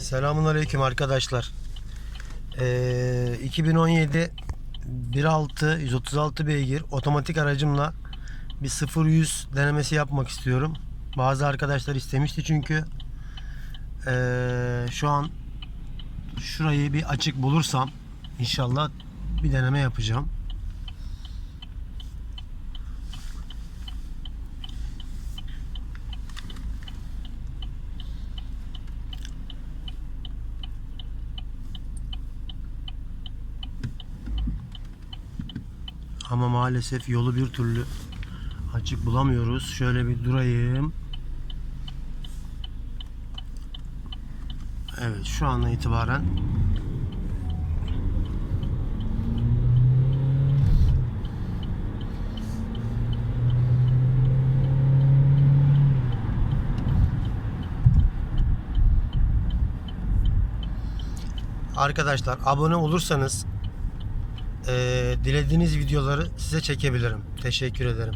Selamun Aleyküm arkadaşlar. Ee, 2017 1.6 136 beygir otomatik aracımla bir 0-100 denemesi yapmak istiyorum. Bazı arkadaşlar istemişti çünkü. Ee, şu an şurayı bir açık bulursam inşallah bir deneme yapacağım. Ama maalesef yolu bir türlü açık bulamıyoruz. Şöyle bir durayım. Evet şu andan itibaren Arkadaşlar abone olursanız eee, dilediğiniz videoları size çekebilirim. Teşekkür ederim.